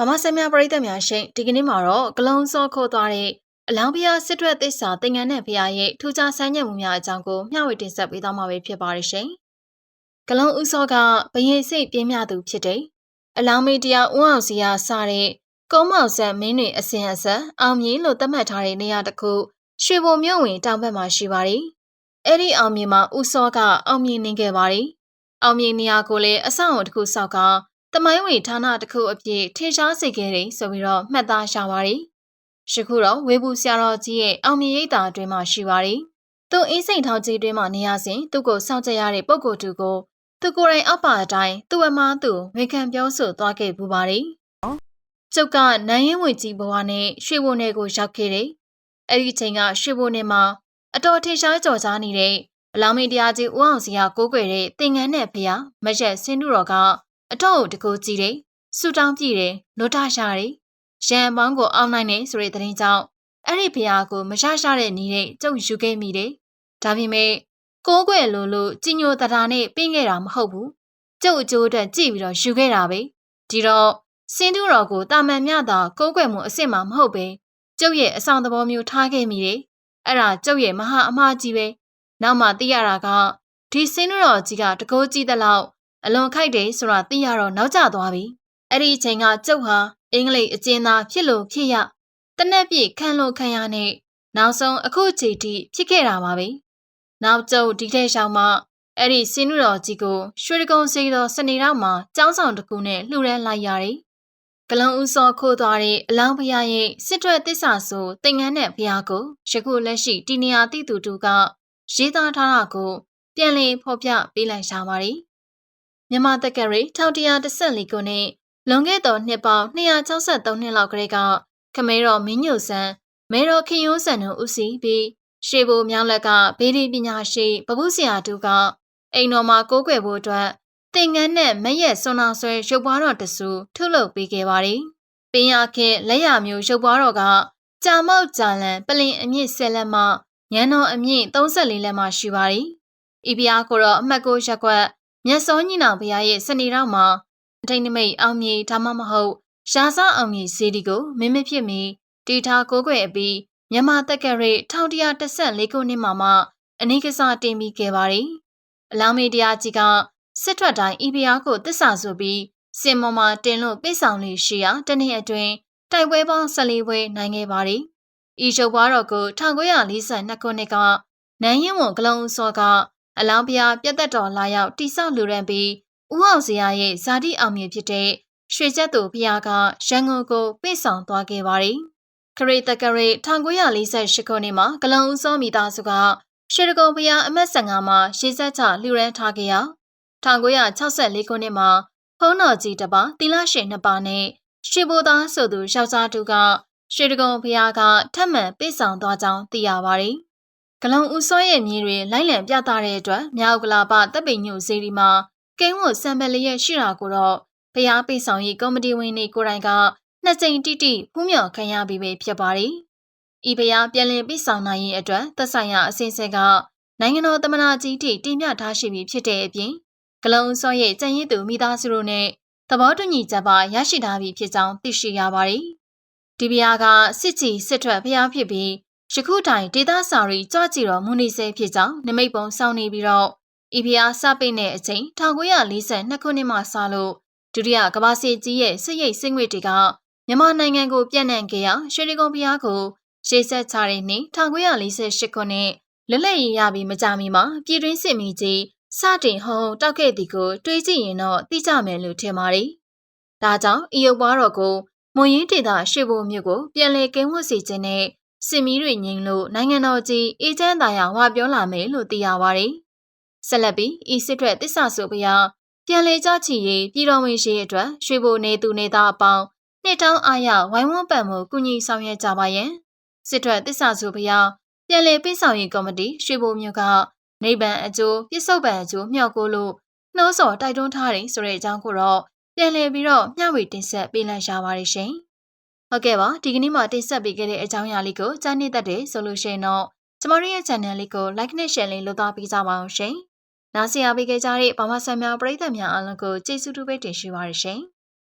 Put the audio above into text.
ဗမာဆက်များပရိသတ်များရှင်ဒီကနေ့မှာတော့ဂလုံးစောခိုးသွားတဲ့အလောင်းဖျားစစ်ထွက်သစ္စာသင်္ကန်းနဲ့ဖျားရဲ့ထူးခြားဆန်းကျင်မှုများအကြောင်းကိုမျှဝေတင်ဆက်ပေးသွားမှာပဲဖြစ်ပါတယ်ရှင်။ဂလုံးဦးစောကဘရင်စိတ်ပြင်းမြသူဖြစ်တဲ့အလောင်းမေတရားဦးအောင်စီကစတဲ့ကုန်းမောင်ဆက်မင်းတွေအစဉ်အဆက်အောင်မြင်လို့သတ်မှတ်ထားတဲ့နေရာတစ်ခုရွှေဘုံမြို့ဝင်တောင်ဘက်မှာရှိပါတယ်။အဲ့ဒီအောင်မြင်မှာဦးစောကအောင်မြင်နေခဲ့ပါတယ်။အောင်မြင်နေရာကိုလည်းအဆောင်အုံတစ်ခုစောက်က တမိုင်းဝင်ဌာနတစ်ခုအဖြစ်ထင်ရှားစေခဲ့တယ်ဆိုပြီးတော့မှတ်သားရှာပါတယ်။ရှိခုတော့ဝေဘူးဆရာတော်ကြီးရဲ့အောင်မြင်ရိပ်သာအတွင်းမှာရှိပါတယ်။သူအင်းစိန်ထောင်ကြီးအတွင်းမှာနေရစဉ်သူ့ကိုစောင့်ကြရတဲ့ပုဂ္ဂိုလ်တူကိုသူကိုယ်တိုင်အောက်ပါအတိုင်းသူ့အမားသူဝန်ခံပြောဆိုသွားခဲ့ပူပါတယ်။ကျုပ်ကနိုင်ရင်ဝင်ကြီးဘဝနဲ့ရွှေဘုံနယ်ကိုရောက်ခဲ့တယ်။အဲ့ဒီချိန်ကရွှေဘုံနယ်မှာအတော်ထင်ရှားကြော်ကြားနေတဲ့အလောင်းမင်းတရားကြီးဦးအောင်စီကကိုးကွယ်တဲ့သင်္ကန်းနဲ့ဖျားမရက်စင်းတို့တော်က အတော့တကူကြည့်တယ်ဆူတောင်းကြည့်တယ်လွတ်ထရှာတယ်ရန်ပေါင်းကိုအောင်းနိုင်တယ်ဆိုတဲ့သတင်းကြောင့်အဲ့ဒီဖျားကိုမရရှာတဲ့နေနဲ့ကျုပ်ယူခဲ့မိတယ်ဒါပေမဲ့ကိုးကွယ်လို့လို့ကြီးညိုတတာနဲ့ပြင်းခဲ့တာမဟုတ်ဘူးကျုပ်အကျိုးအတွက်ကြည့်ပြီးတော့ယူခဲ့တာပဲဒီတော့စင်းတူတော်ကိုတာမန်မြတာကိုးကွယ်မှုအစ်စ်မှမဟုတ်ပဲကျုပ်ရဲ့အဆောင်သဘောမျိုးထားခဲ့မိတယ်အဲ့ဒါကျုပ်ရဲ့မဟာအမှားကြီးပဲနောက်မှသိရတာကဒီစင်းတော်ကြီးကတကိုးကြီးတဲ့လောက် အလွန်ခိုက်တယ်ဆိုတာသိရတော့နောက်ကျသွားပြီအဲ့ဒီအချိန်ကကျုပ်ဟာအင်္ဂလိပ်အကျဉ်းသားဖြစ်လို့ဖြစ်ရတနက်ပြည့်ခံလို့ခံရနဲ့နောက်ဆုံးအခုချိန်ထိဖြစ်ခဲ့တာပါပဲနောက်ကျုပ်ဒီထဲရှောင်းမှအဲ့ဒီစင်းနုတော်ကြီးကိုရွှေတကုံစီတော်စနေတော့မှာကျောင်းဆောင်တစ်ခုနဲ့လှူဒန်းလိုက်ရတယ်ကလုံဦးစောခိုးသွားတဲ့အလောင်းဖျားရဲ့စစ်ထွက်တစ္ဆာဆိုတင်ငန်းတဲ့ဖျားကိုယခုလက်ရှိတီနီယာတိတူတူကရေးသားထားတာကိုပြန်လည်ဖော်ပြပေးလိုက်ရှာပါတယ် မြန်မာတက္ကရီ1114ခုနှစ်လွန်ခဲ့သောနှစ်ပေါင်း263နှစ်လောက်ကလေးကခမဲတော်မင်းညိုဆန်းမဲတော်ခင်ယိုးဆန်တို့ဦးစီးပြီးရှေးဘိုမြောင်းလက်ကဘေးဒီပညာရှိပပုဆရာတို့ကအိမ်တော်မှာကိုးကွယ်ဖို့အတွက်သင်္ကန်းနဲ့မရက်စွန်အောင်ဆွဲရုပ်ပွားတော်တဆူထုတ်လုပ်ပေးခဲ့ပါတယ်။ပင်ရခင်လက်ရမျိုးရုပ်ပွားတော်ကကြာမောက်ကြာလန်ပလင်အမြင့်10လက်မှညံတော်အမြင့်34လက်မှရှိပါတယ်။ဤပြားကိုတော့အမှတ်ကိုရက်ကွက် မြတ်စောညီနောင်ဘုရားရဲ့စနေတော်မှာအထိန်နမိတ်အောင်မြေဒါမှမဟုတ်ရာဇအောင်မြေစီဒီကိုမင်းမဖြစ်မီတီထားကိုကွယ်အပြီးမြန်မာတက္ကရာ1114ခုနှစ်မှာမှအနိကစားတင်ပြီးခဲ့ပါတယ်။အလောင်းမေတရားကြီးကစစ်ထွက်တိုင်းဤဘုရားကိုတစ္ဆာဆိုပြီးစင်မော်မှာတင်လို့ပိတ်ဆောင်လေးရှိရာတနေ့အတွင်းတိုက်ပွဲပေါင်း14ပွဲနိုင်ခဲ့ပါတယ်။ဤရုပ်ပွားတော်ကို1942ခုနှစ်ကနန်းရင်ဝန်ဂလုံးစောက အလောင်းပြပြတ်သက်တော်လာရောက်တိဆောက်လူရန်ပြီးဦးအောင်စရာရဲ့ဇာတိအောင်မြင်ဖြစ်တဲ့ရွှေချက်သူဘုရားကရန်ကုန်ကိုပိတ်ဆောင်သွားခဲ့ပါတယ်။ခရီးတက္ကရီ1948ခုနှစ်မှာဂလုံဦးစောမိသားစုကရွှေတကုံဘုရားအမတ်15မှာရှေးဆက်ချလူရန်ထားခဲ့ရာ1964ခုနှစ်မှာဖုံးတော်ကြီးတစ်ပါးတီလာရှင်နှစ်ပါးနဲ့ရွှေဘိုသားဆိုသူယောက်ျားတူကရွှေတကုံဘုရားကထပ်မံပိတ်ဆောင်သွားကြောင်းသိရပါတယ်။ ဂလုံဦးစောရဲ့မြေတွေလိုက်လံပြသတဲ့အတွက်မြောက်ကလာပတပ်ပိညိုစေဒီမှာကင်းဝတ်စံပယ်လေးရဲ့ရှိတာကိုတော့ဖျားပိဆောင်ရေးကော်မတီဝင်တွေကိုယ်တိုင်ကနှစ်ကြိမ်တိတိဖူးမြော်ခံရပြီးပဲဖြစ်ပါတယ်။ဤဖျားပြန်လည်ပိဆောင်နိုင်ရေးအတွက်သက်ဆိုင်ရာအစဉ်ဆက်ကနိုင်ငံတော်သမ္မတကြီးထိတင်ပြထားရှိပြီးဖြစ်တဲ့အပြင်ဂလုံစောရဲ့ကြံရည်သူမိသားစုတို့နဲ့သဘောတူညီချက်ပါရရှိထားပြီးဖြစ်ကြောင်းသိရှိရပါတယ်။ဒီဖျားကစစ်ချီစစ်ထွက်ဖျားဖြစ်ပြီး ယခုတိုင်ဒေသစာရီကြွကြည်တော်မူနေဆဲဖြစ်ကြောင်းနမိတ်ပုံစောင်းနေပြီးတော့ဤဖျားစပိတ်တဲ့အချိန်1942ခုနှစ်မှစလို့ဒုတိယကမ္ဘာစစ်ကြီးရဲ့စစ်ရိတ်စစ်ငွေတွေကမြန်မာနိုင်ငံကိုပြန့်နှံ့ခဲ့ရာရွှေရီကုန်းဖျားကိုရှေ့ဆက်ချတဲ့နှစ်1948ခုနှစ်လွတ်လပ်ရေးရပြီးမကြမီမှာပြည်တွင်းစစ်မီကြီးစတင်ဟုံတောက်ခဲ့သည်ကိုတွေးကြည့်ရင်တော့သိကြမယ်လို့ထင်ပါတယ်။ဒါကြောင့်ဤရုပ်ပွားတော်ကိုမွန်ရင်းဒေသရွှေဘိုမြို့ကိုပြန်လည်ကင်းဝတ်စေခြင်းနဲ့ စစ်မီးတွေငြိမ်လို့နိုင်ငံတော်ကြီးအေဂျင့်သားရဝါပြောလာမယ်လို့သိရပါတယ်။ဆက်လက်ပြီးဤစစ်ထွက်တစ္ဆာဆိုဖျားပြန်လေကြချီရေးပြည်တော်ဝင်ရှိအတွက်ရွှေဘိုနေသူနေသားအပေါင်းနှစ်တောင်းအားရဝိုင်းဝန်းပံ့မှုကူညီဆောင်ရွက်ကြပါယံစစ်ထွက်တစ္ဆာဆိုဖျားပြန်လေပိဆောင်ရေးကော်မတီရွှေဘိုမြို့ကနေဗန်အကျိုးပြစ္ဆုတ်ပံအကျိုးမြောက်ကိုလို့နှိုးဆော်တိုက်တွန်းထားတယ်ဆိုတဲ့အကြောင်းကိုတော့ပြန်လည်ပြီးတော့မျှဝေတင်ဆက်ပေးလိုက်ရပါတယ်ရှင်။ ဟုတ်ကဲ့ပါဒီကနေ့မှတင်ဆက်ပေးခဲ့တဲ့အကြောင်းအရာလေးကိုကြားနေတတ်တယ်ဆိုလို့ရှိရင်တော့ကျမတို့ရဲ့ channel လေးကို like နဲ့ share လေးလုပ်သားပေးကြပါအောင်ရှင်။နားဆင်အားပေးခဲ့ကြတဲ့ဗမာဆန်များပရိသတ်များအားလုံးကိုကျေးဇူးတူပဲတင်ရှိပါရရှင်။